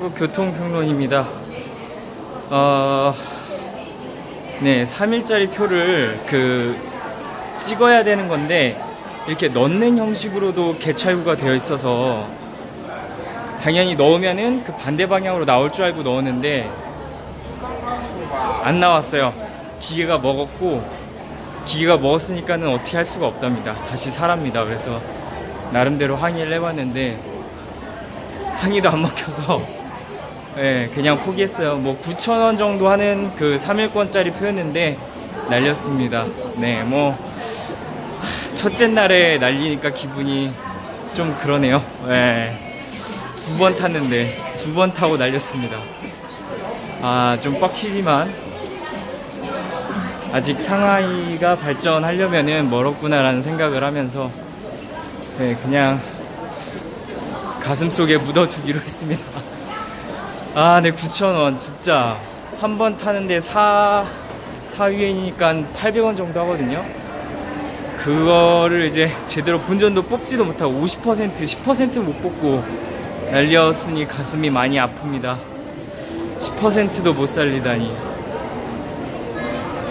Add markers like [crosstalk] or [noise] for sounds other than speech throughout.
교통평론입니다. 어, 네, 3일짜리 표를 그 찍어야 되는 건데 이렇게 넣는 형식으로도 개찰구가 되어 있어서 당연히 넣으면은 그 반대 방향으로 나올 줄 알고 넣었는데 안 나왔어요. 기계가 먹었고 기계가 먹었으니까는 어떻게 할 수가 없답니다. 다시 사랍니다. 그래서 나름대로 항의를 해봤는데 항의도 안 먹혀서 네, 그냥 포기했어요. 뭐 9,000원 정도 하는 그 3일권짜리 표였는데 날렸습니다. 네, 뭐 하, 첫째 날에 날리니까 기분이 좀 그러네요. 네. 두 번 탔는데 두 번 타고 날렸습니다. 아, 좀 빡치지만 아직 상하이가 발전하려면은 멀었구나라는 생각을 하면서 네, 그냥 가슴 속에 묻어두기로 [laughs] 했습니다. 아, 네, 9,000원. 진짜. 한 번 타는데 4, 4위이니까 800원 정도 하거든요. 그거를 이제 제대로 본전도 뽑지도 못하고 50%, 10%못 뽑고 날렸으니 가슴이 많이 아픕니다. 10%도 못 살리다니.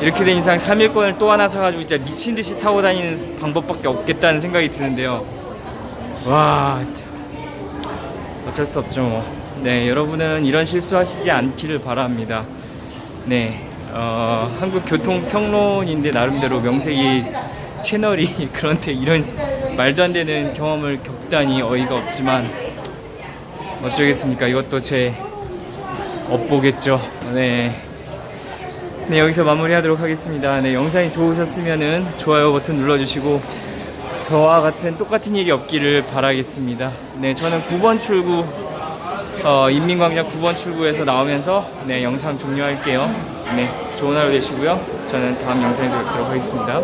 이렇게 된 이상 3일권을 또 하나 사가지고 진짜 미친 듯이 타고 다니는 방법밖에 없겠다는 생각이 드는데요. 와, 어쩔 수 없죠 뭐. 네, 여러분은 이런 실수하시지 않기를 바랍니다. 네, 어, 한국 교통 평론인데 나름대로 명색이 채널이 [laughs] 그런데 이런 말도 안 되는 경험을 겪다니 어이가 없지만 어쩌겠습니까? 이것도 제 업보겠죠. 네. 네, 여기서 마무리하도록 하겠습니다. 네, 영상이 좋으셨으면은 좋아요 버튼 눌러주시고 저와 같은 똑같은 일이 없기를 바라겠습니다. 네, 저는 9번 출구 어, 인민광장 9번 출구에서 나오면서 네, 영상 종료할게요. 네, 좋은 하루 되시고요. 저는 다음 영상에서 뵙도록 하겠습니다.